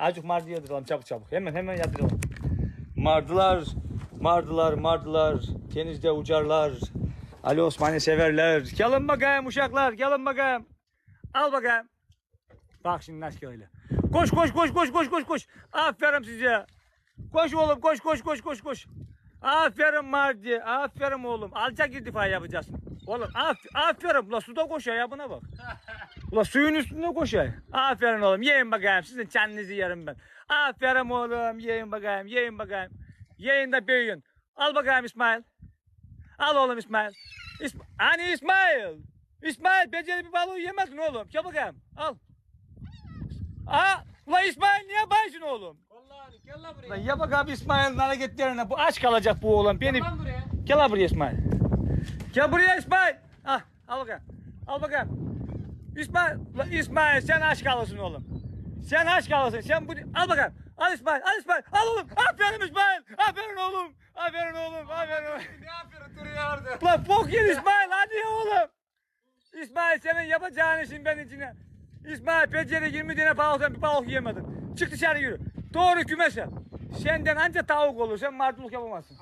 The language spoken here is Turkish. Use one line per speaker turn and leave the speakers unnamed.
Azıcık mardı yatıralım çabuk çabuk. Hemen hemen yatıralım. Mardılar, mardılar, mardılar. Denizde uçarlar. Ali Osman'ı severler. Gelin bakayım uşaklar, gelin bakayım. Al bakayım. Bak şimdi nasıl öyle. Koş koş koş koş koş koş koş. Aferin size. Koş oğlum koş koş koş koş koş. Aferin Mardi. Aferin oğlum. Alçak irtifa yapacağız. Oğlum af aferin. Ula suda koşuyor ya buna bak. Ula suyun üstünde koşuyor. Aferin oğlum. Yiyin bakayım. Sizin kendinizi yerim ben. Aferin oğlum. Yiyin bakayım. Yiyin bakayım. Yiyin de büyüyün. Al bakayım İsmail. Al oğlum İsmail. İsma hani İsmail. İsmail beceri bir balığı yemedin oğlum. Gel bakayım. Al. Aa, ula İsmail niye bayşın oğlum?
Vallahi gel lan buraya.
Lan ya bak abi İsmail'in hareketlerine bu aç kalacak bu oğlan. Beni
Gel buraya.
gel abi buraya İsmail. Gel buraya İsmail. Ah, al bakayım. Al bakayım. İsmail, İsmail sen aç kalırsın oğlum. Sen aç kalırsın. Sen bu al bakayım. Al İsmail, al İsmail. Al oğlum. Aferin İsmail. Aferin oğlum. Aferin oğlum. Aferin oğlum.
Ne yapıyorsun duruyor orada?
Lan bok yer İsmail hadi oğlum. İsmail senin yapacağın işin ben içine. İsmail beceri 20 tane balıktan bir balık yemedin. Çık dışarı yürü. Doğru kümese. Senden anca tavuk olur. Sen martılık yapamazsın.